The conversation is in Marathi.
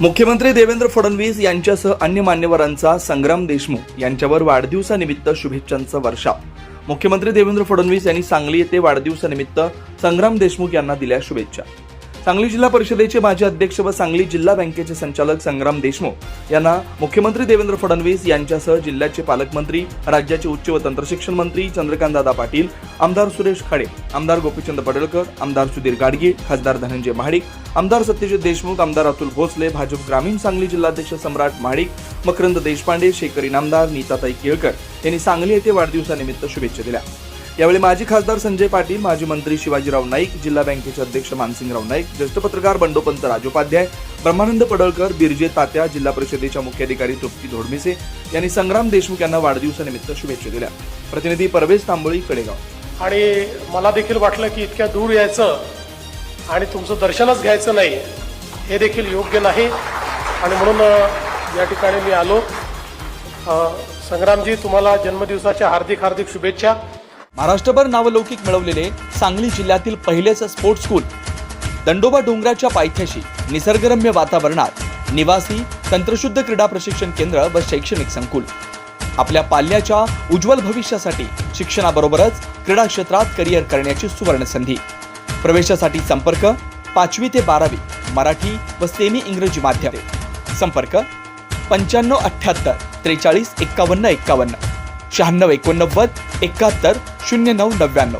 मुख्यमंत्री देवेंद्र फडणवीस यांच्यासह अन्य मान्यवरांचा संग्राम देशमुख यांच्यावर वाढदिवसानिमित्त शुभेच्छांचा वर्षाव मुख्यमंत्री देवेंद्र फडणवीस यांनी सांगली येथे वाढदिवसानिमित्त संग्राम देशमुख यांना दिल्या शुभेच्छा. सांगली जिल्हा परिषदेचे माजी अध्यक्ष व सांगली जिल्हा बँकेचे संचालक संग्राम देशमुख यांना मुख्यमंत्री देवेंद्र फडणवीस यांच्यासह जिल्ह्याचे पालकमंत्री राज्याचे उच्च व तंत्रशिक्षण मंत्री चंद्रकांतदादा पाटील आमदार सुरेश खाडे आमदार गोपीचंद पडळकर आमदार सुधीर गाडगे खासदार धनंजय महाडिक आमदार सत्यजित देशमुख आमदार अतुल भोसले भाजप ग्रामीण सांगली जिल्हाध्यक्ष सम्राट महाडिक मकरंद देशपांडे शेखर इनामदार नीताताई केळकर यांनी सांगली येथे वाढदिवसानिमित्त शुभेच्छा दिल्या. यावेळी माजी खासदार संजय पाटील माजी मंत्री शिवाजीराव नाईक जिल्हा बँकेचे अध्यक्ष मानसिंगराव नाईक ज्येष्ठ पत्रकार बंडोपंत राजोपाध्याय ब्रह्मानंद पडळकर बिरजे तात्या जिल्हा परिषदेच्या मुख्याधिकारी तृप्ती धोडमिसे यांनी संग्राम देशमुख यांना वाढदिवसानिमित्त शुभेच्छा दिल्या. प्रतिनिधी परवेश तांबोळी कडेगाव. आणि मला देखील वाटलं की इतक्या दूर यायचं आणि तुमचं दर्शनच घ्यायचं नाही हे देखील योग्य नाही. आणि म्हणून या ठिकाणी मी आलो. संग्रामजी तुम्हाला जन्मदिवसाच्या हार्दिक हार्दिक शुभेच्छा. महाराष्ट्रभर नावलौकिक मिळवलेले सांगली जिल्ह्यातील पहिलेच स्पोर्ट्स स्कूल दंडोबा डोंगराच्या पायथ्याशी निसर्गरम्य वातावरणात निवासी तंत्रशुद्ध क्रीडा प्रशिक्षण केंद्र व शैक्षणिक संकुल. आपल्या पाल्याच्या उज्ज्वल भविष्यासाठी शिक्षणाबरोबरच क्रीडा क्षेत्रात करिअर करण्याची सुवर्ण संधी प्रवेशासाठी संपर्क पाचवी ते बारावी मराठी व सेमी इंग्रजी माध्यम. संपर्क पंच्याण्णव अठ्ठ्याहत्तर त्रेचाळीस एक्कावन्न एक्कावन्न शहाण्णव एकोणनव्वद एकाहत्तर शून्य नऊ नव्याण्णव.